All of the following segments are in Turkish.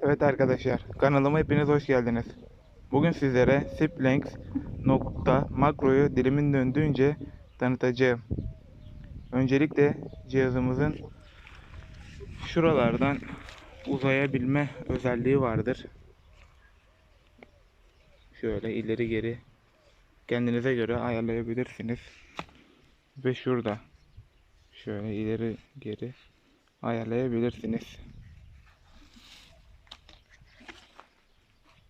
Evet arkadaşlar, kanalıma hepiniz hoş geldiniz. Bugün sizlere Siplinks nokta makroyu dilimin döndüğünce tanıtacağım. Öncelikle cihazımızın şuralardan uzayabilme özelliği vardır. Şöyle ileri geri kendinize göre ayarlayabilirsiniz. Ve şurada şöyle ileri geri ayarlayabilirsiniz.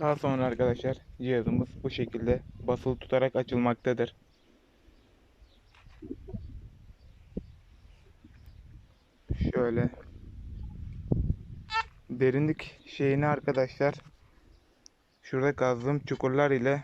Daha sonra arkadaşlar cihazımız bu şekilde basılı tutarak açılmaktadır. Şöyle derinlik şeyini arkadaşlar şurada kazdığım çukurlar ile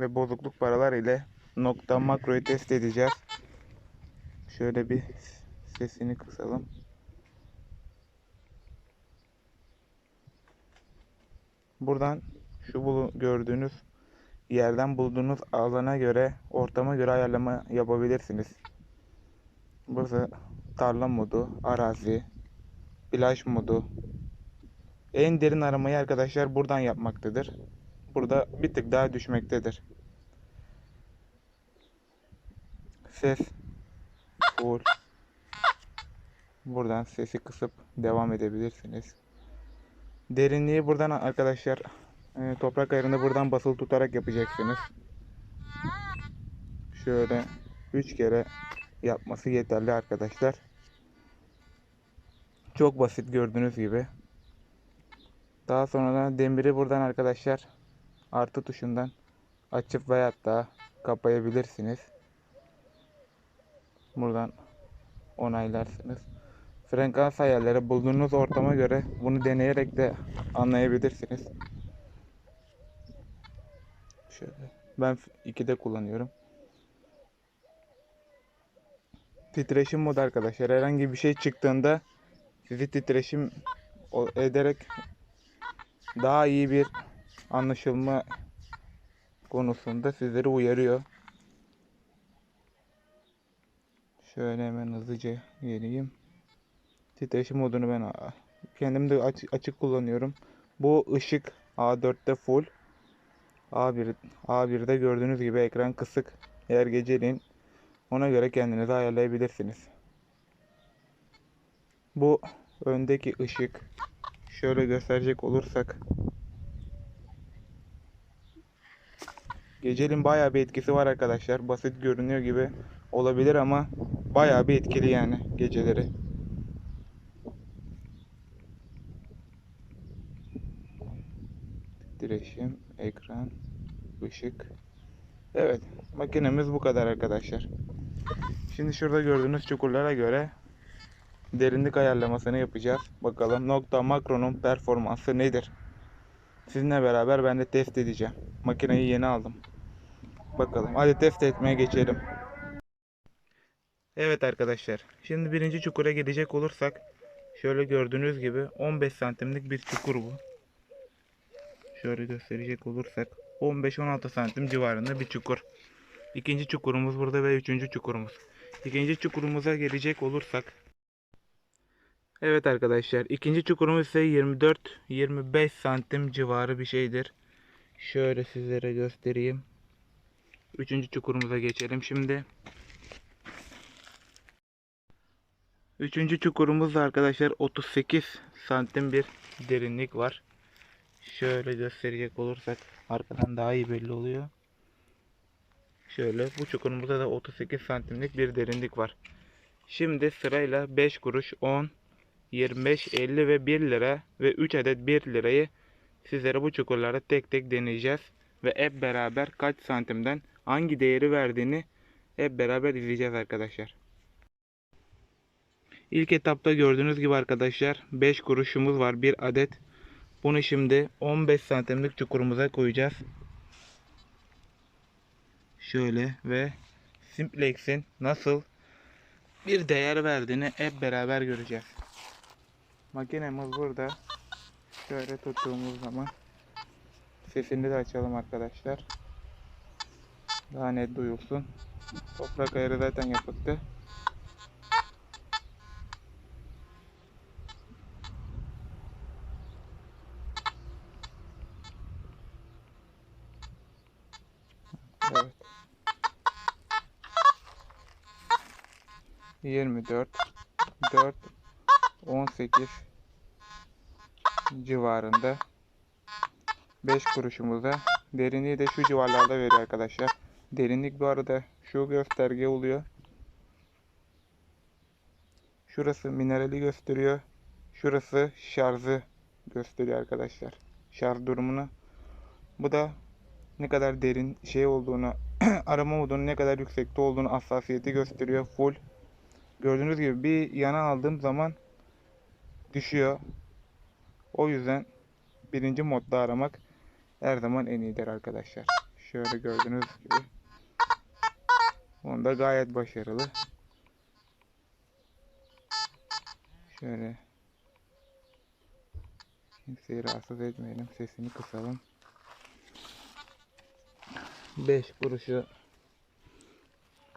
ve bozukluk paralar ile nokta makroyu test edeceğiz. Şöyle bir sesini kısalım. Buradan şu bulu gördüğünüz yerden bulduğunuz alana göre, ortama göre ayarlama yapabilirsiniz. Burası tarla modu, arazi, plaj modu. En derin aramayı arkadaşlar buradan yapmaktadır. Burada bir tık daha düşmektedir. Ses full. Buradan sesi kısıp devam edebilirsiniz. Derinliği buradan arkadaşlar e, toprak ayarını buradan basılı tutarak yapacaksınız. Şöyle 3 kere yapması yeterli arkadaşlar. Çok basit gördüğünüz gibi. Daha sonra da demiri buradan arkadaşlar artı tuşundan açıp veyahut da kapayabilirsiniz. Buradan onaylarsınız. Frekans ayarları bulduğunuz ortama göre bunu deneyerek de anlayabilirsiniz. Şöyle. Ben 2'de kullanıyorum. Titreşim modu arkadaşlar. Herhangi bir şey çıktığında sizi titreşim ederek daha iyi bir anlaşılma konusunda sizleri uyarıyor. Şöyle hemen hızlıca geleyim. Titreşim modunu ben kendim de aç- açık kullanıyorum. Bu ışık A4'te full. A1 A1'de gördüğünüz gibi ekran kısık. Eğer geceleyin ona göre kendinizi ayarlayabilirsiniz. Bu öndeki ışık şöyle gösterecek olursak Geceliğin bayağı bir etkisi var arkadaşlar. Basit görünüyor gibi olabilir ama bayağı bir etkili yani geceleri. Titreşim, ekran, ışık. Evet, makinemiz bu kadar arkadaşlar. Şimdi şurada gördüğünüz çukurlara göre derinlik ayarlamasını yapacağız. Bakalım nokta makronun performansı nedir? Sizinle beraber ben de test edeceğim. Makineyi yeni aldım. Bakalım. Hadi test etmeye geçelim. Evet arkadaşlar. Şimdi birinci çukura gidecek olursak şöyle gördüğünüz gibi 15 santimlik bir çukur bu. Şöyle gösterecek olursak 15-16 santim civarında bir çukur. İkinci çukurumuz burada ve üçüncü çukurumuz. İkinci çukurumuza gelecek olursak Evet arkadaşlar ikinci çukurumuz ise 24-25 santim civarı bir şeydir. Şöyle sizlere göstereyim. Üçüncü çukurumuza geçelim şimdi. Üçüncü çukurumuzda arkadaşlar 38 santim bir derinlik var. Şöyle gösterecek olursak arkadan daha iyi belli oluyor. Şöyle bu çukurumuzda da 38 santimlik bir derinlik var. Şimdi sırayla 5 kuruş, 10, 25, 50 ve 1 lira ve 3 adet 1 lirayı sizlere bu çukurlarda tek tek deneyeceğiz. Ve hep beraber kaç santimden hangi değeri verdiğini hep beraber izleyeceğiz arkadaşlar. İlk etapta gördüğünüz gibi arkadaşlar 5 kuruşumuz var bir adet. Bunu şimdi 15 santimlik çukurumuza koyacağız. Şöyle ve Simplex'in nasıl bir değer verdiğini hep beraber göreceğiz. Makinemiz burada. Şöyle tuttuğumuz zaman sesini de açalım arkadaşlar. Daha net duyulsun. Toprak ayarı zaten yapıldı. 24 4 18 civarında 5 kuruşumuza derinliği de şu civarlarda veriyor arkadaşlar. Derinlik bu arada şu gösterge oluyor. Şurası minerali gösteriyor. Şurası şarjı gösteriyor arkadaşlar. Şarj durumunu. Bu da ne kadar derin şey olduğunu, arama modunun ne kadar yüksekte olduğunu hassasiyeti gösteriyor. Full. Gördüğünüz gibi bir yana aldığım zaman düşüyor. O yüzden birinci modda aramak her zaman en iyidir arkadaşlar. Şöyle gördüğünüz gibi. Onda gayet başarılı. Şöyle kimseyi rahatsız etmeyelim. Sesini kısalım. 5 kuruşu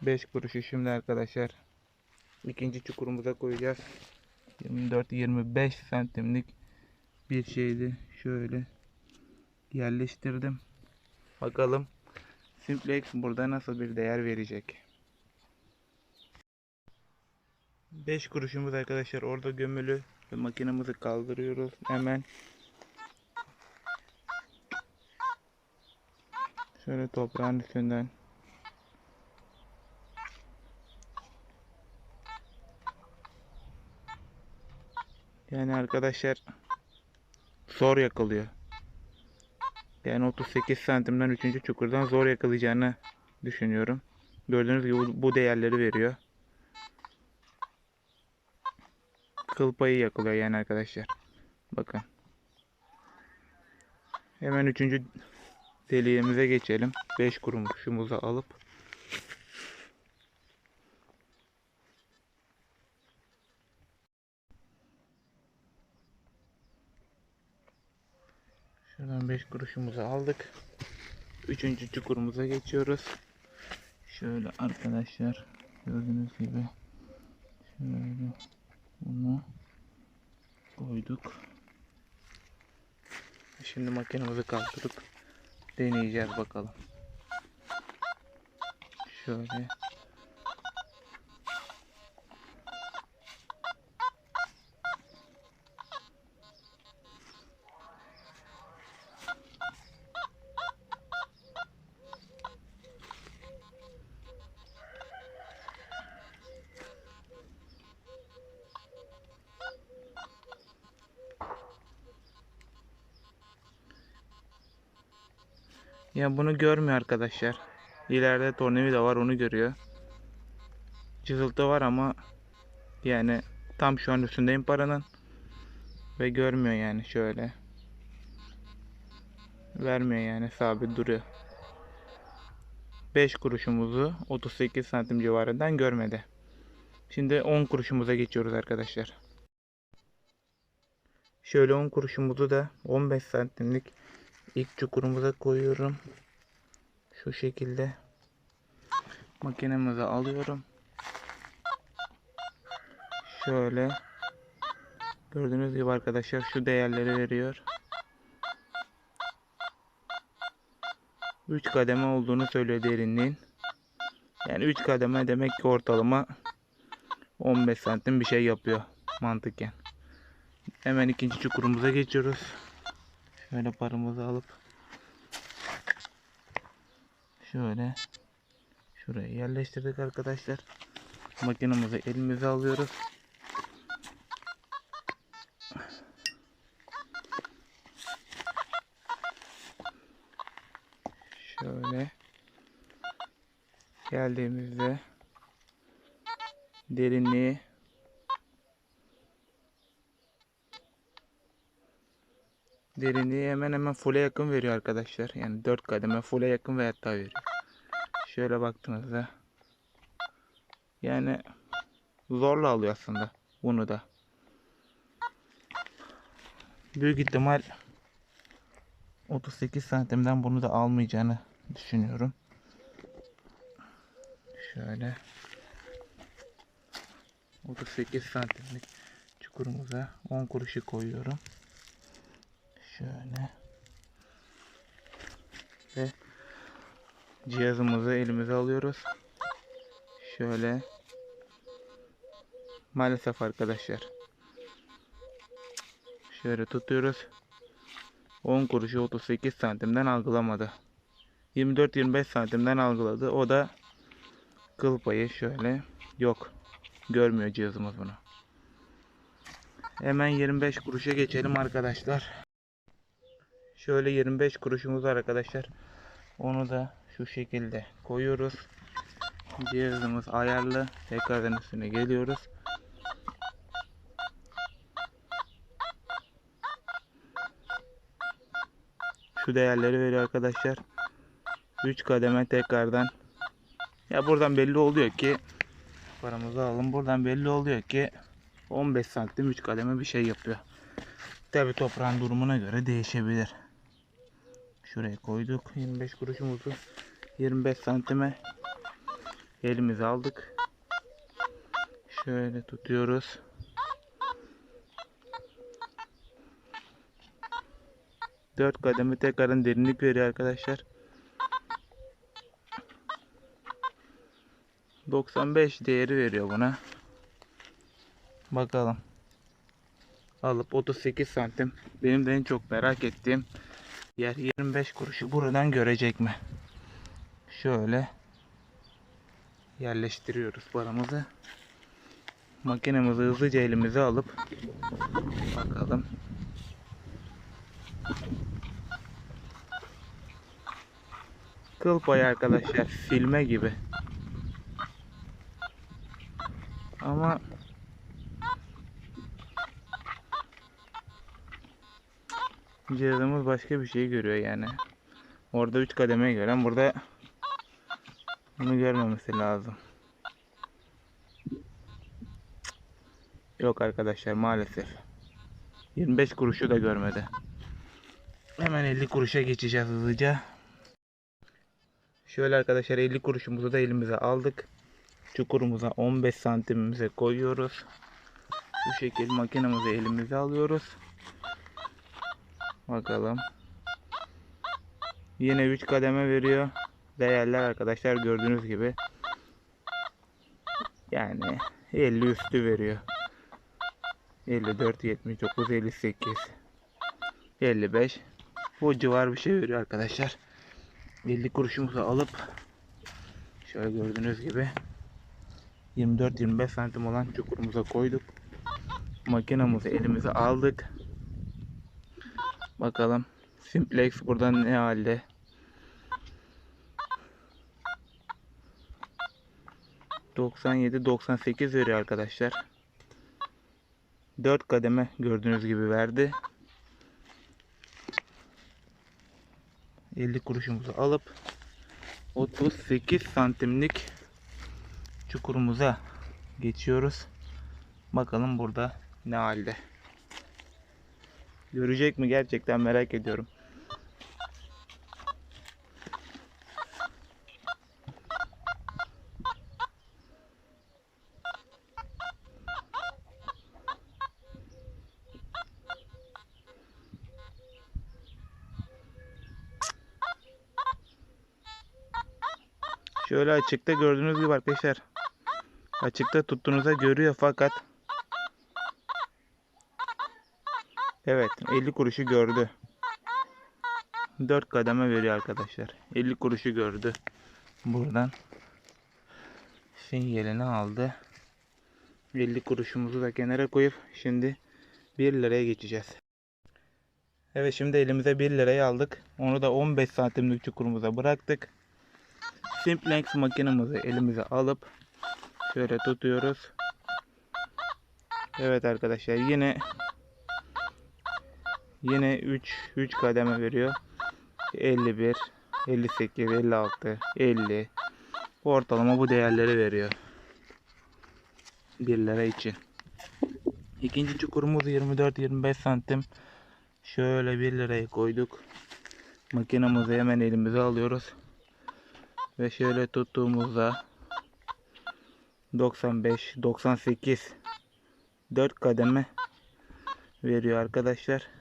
5 kuruşu şimdi arkadaşlar ikinci çukurumuza koyacağız. 24-25 santimlik bir şeydi. Şöyle yerleştirdim. Bakalım Simplex burada nasıl bir değer verecek. 5 kuruşumuz arkadaşlar orada gömülü makinemizi kaldırıyoruz hemen. Şöyle toprağın üstünden Yani arkadaşlar zor yakalıyor. Yani 38 santimden 3. çukurdan zor yakalayacağını düşünüyorum. Gördüğünüz gibi bu- değerleri veriyor. Kıl payı yakalıyor yani arkadaşlar. Bakın. Hemen 3. deliğimize geçelim. 5 kurumuşumuzu alıp Şuradan 5 kuruşumuzu aldık. Üçüncü çukurumuza geçiyoruz. Şöyle arkadaşlar gördüğünüz gibi şöyle bunu koyduk. Şimdi makinemizi kaldırıp deneyeceğiz bakalım. Şöyle Ya bunu görmüyor arkadaşlar. İleride tornavida var onu görüyor. Cızıltı var ama yani tam şu an üstündeyim paranın. Ve görmüyor yani şöyle. Vermiyor yani sabit duruyor. 5 kuruşumuzu 38 santim civarından görmedi. Şimdi 10 kuruşumuza geçiyoruz arkadaşlar. Şöyle 10 kuruşumuzu da 15 santimlik ilk çukurumuza koyuyorum. Şu şekilde makinemize alıyorum. Şöyle gördüğünüz gibi arkadaşlar şu değerleri veriyor. 3 kademe olduğunu söylüyor derinliğin. Yani 3 kademe demek ki ortalama 15 santim bir şey yapıyor mantıken. Hemen ikinci çukurumuza geçiyoruz. Şöyle paramızı alıp şöyle şuraya yerleştirdik arkadaşlar. Makinemizi elimize alıyoruz. Şöyle geldiğimizde derinliği Derinliği hemen hemen full'e yakın veriyor arkadaşlar. Yani 4 kademe full'e yakın ve hatta veriyor. Şöyle baktığınızda yani zorla alıyor aslında bunu da. Büyük ihtimal 38 santimden bunu da almayacağını düşünüyorum. Şöyle 38 santimlik çukurumuza 10 kuruşu koyuyorum. Şöyle. Ve cihazımızı elimize alıyoruz. Şöyle Maalesef arkadaşlar. Şöyle tutuyoruz. 10 kuruşu 38 santimden algılamadı. 24-25 santimden algıladı. O da kıl payı şöyle. Yok. Görmüyor cihazımız bunu. Hemen 25 kuruşa geçelim arkadaşlar. Şöyle 25 kuruşumuz var arkadaşlar. Onu da şu şekilde koyuyoruz. Cihazımız ayarlı. Tekrardan üstüne geliyoruz. Şu değerleri veriyor arkadaşlar. 3 kademe tekrardan. Ya buradan belli oluyor ki paramızı alalım. Buradan belli oluyor ki 15 santim 3 kademe bir şey yapıyor. Tabi toprağın durumuna göre değişebilir. Şuraya koyduk 25 kuruşumuzu 25 santime elimize aldık. Şöyle tutuyoruz. Dört kademe tekrardan derinlik veriyor arkadaşlar. 95 değeri veriyor buna. Bakalım. Alıp 38 santim. Benim de en çok merak ettiğim yer 25 kuruşu buradan görecek mi? Şöyle yerleştiriyoruz paramızı. Makinemizi hızlıca elimize alıp bakalım. Kıl payı arkadaşlar filme gibi. Ama cihazımız başka bir şey görüyor yani. Orada 3 kademe gören burada bunu görmemesi lazım. Yok arkadaşlar maalesef. 25 kuruşu da görmedi. Hemen 50 kuruşa geçeceğiz hızlıca. Şöyle arkadaşlar 50 kuruşumuzu da elimize aldık. Çukurumuza 15 santimimize koyuyoruz. Bu şekilde makinemizi elimize alıyoruz. Bakalım. Yine 3 kademe veriyor. Değerler arkadaşlar gördüğünüz gibi. Yani 50 üstü veriyor. 54, 79, 58, 55. Bu civar bir şey veriyor arkadaşlar. 50 kuruşumuzu alıp şöyle gördüğünüz gibi 24-25 santim olan çukurumuza koyduk. Makinamızı elimize aldık. Bakalım Simplex buradan ne halde? ...97-98 veriyor arkadaşlar. 4 kademe gördüğünüz gibi verdi. 50 kuruşumuzu alıp 38 santimlik çukurumuza geçiyoruz. Bakalım burada ne halde. Görecek mi gerçekten merak ediyorum. Şöyle açıkta gördüğünüz gibi arkadaşlar. Açıkta tuttuğunuzda görüyor fakat Evet 50 kuruşu gördü. 4 kademe veriyor arkadaşlar. 50 kuruşu gördü. Buradan sinyalini aldı. 50 kuruşumuzu da kenara koyup şimdi 1 liraya geçeceğiz. Evet şimdi elimize 1 lirayı aldık. Onu da 15 santimlik çukurumuza bıraktık. Simplex makinemizi elimize alıp şöyle tutuyoruz. Evet arkadaşlar yine yine 3 3 kademe veriyor. 51, 58, 56, 50. Ortalama bu değerleri veriyor. 1 lira için. İkinci çukurumuz 24-25 santim. Şöyle 1 liraya koyduk. Makinemizi hemen elimize alıyoruz. Ve şöyle tuttuğumuzda 95, 98 4 kademe veriyor arkadaşlar.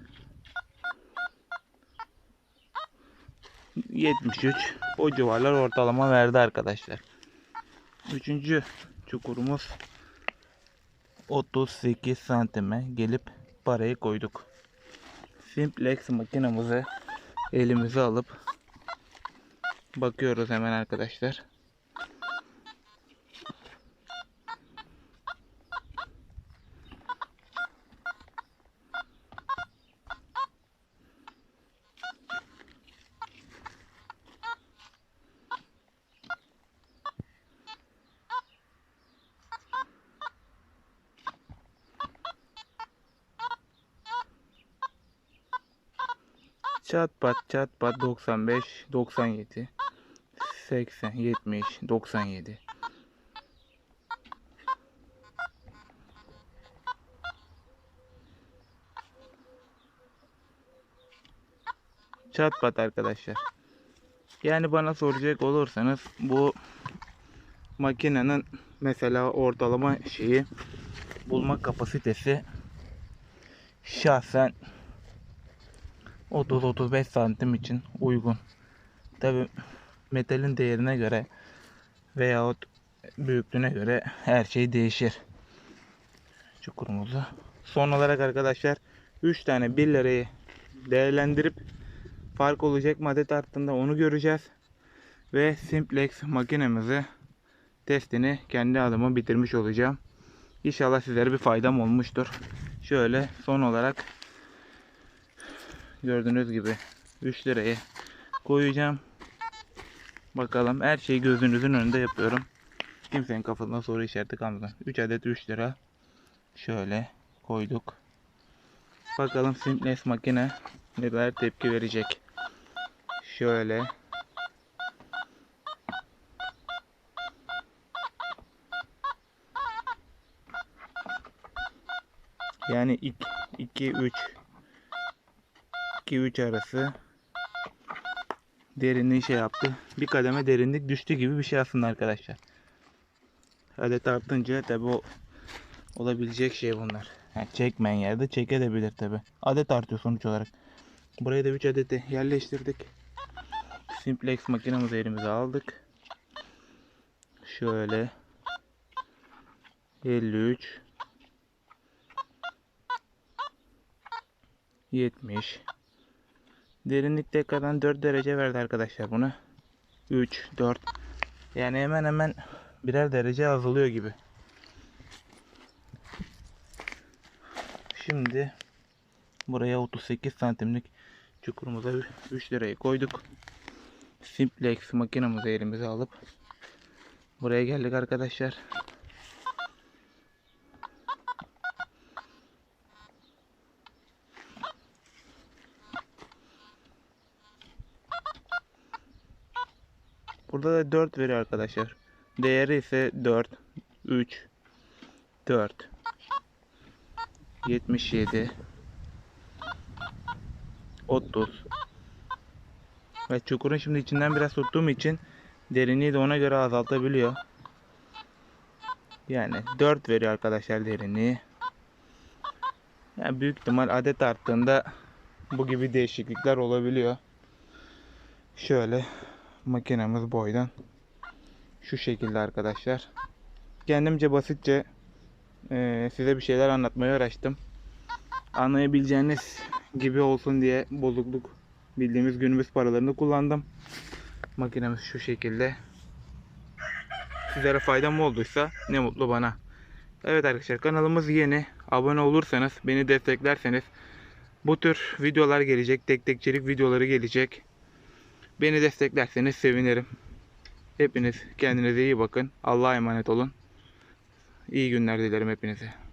73 o civarlar ortalama verdi arkadaşlar. Üçüncü çukurumuz 38 santime gelip parayı koyduk. Simplex makinamızı elimize alıp bakıyoruz hemen arkadaşlar. Çat pat çat pat 95 97 80 70 97 Çat pat arkadaşlar. Yani bana soracak olursanız bu makinenin mesela ortalama şeyi bulma kapasitesi şahsen 30-35 santim için uygun. Tabi metalin değerine göre veyahut büyüklüğüne göre her şey değişir. Çukurumuzu. Son olarak arkadaşlar 3 tane 1 lirayı değerlendirip fark olacak mı adet arttığında onu göreceğiz. Ve simplex makinemizi testini kendi adıma bitirmiş olacağım. İnşallah sizlere bir faydam olmuştur. Şöyle son olarak gördüğünüz gibi 3 lirayı koyacağım. Bakalım her şeyi gözünüzün önünde yapıyorum. Kimsenin kafasında soru işareti kalmadan. 3 adet 3 lira. Şöyle koyduk. Bakalım Simplex makine neler tepki verecek. Şöyle. Yani 2 3 2-3 arası derinliği şey yaptı. Bir kademe derinlik düştü gibi bir şey aslında arkadaşlar. Adet artınca tabi o olabilecek şey bunlar. Yani çekmeyen yerde çekebilir tabi. Adet artıyor sonuç olarak. Buraya da 3 adeti yerleştirdik. Simplex makinemizi elimize aldık. Şöyle 53 70 Derinlik tekrardan 4 derece verdi arkadaşlar buna. 3, 4. Yani hemen hemen birer derece azalıyor gibi. Şimdi buraya 38 santimlik çukurumuza 3 lirayı koyduk. Simplex makinamızı elimize alıp buraya geldik arkadaşlar. Burada da 4 veriyor arkadaşlar. Değeri ise 4, 3, 4, 77, 30. Ve çukurun şimdi içinden biraz tuttuğum için derinliği de ona göre azaltabiliyor. Yani 4 veriyor arkadaşlar derinliği. Yani büyük ihtimal adet arttığında bu gibi değişiklikler olabiliyor. Şöyle makinemiz boydan şu şekilde arkadaşlar. Kendimce basitçe e, size bir şeyler anlatmaya uğraştım. Anlayabileceğiniz gibi olsun diye bozukluk bildiğimiz günümüz paralarını kullandım. Makinemiz şu şekilde. Sizlere faydam olduysa ne mutlu bana. Evet arkadaşlar kanalımız yeni. Abone olursanız beni desteklerseniz bu tür videolar gelecek. Tek tekçilik videoları gelecek. Beni desteklerseniz sevinirim. Hepiniz kendinize iyi bakın. Allah'a emanet olun. İyi günler dilerim hepinize.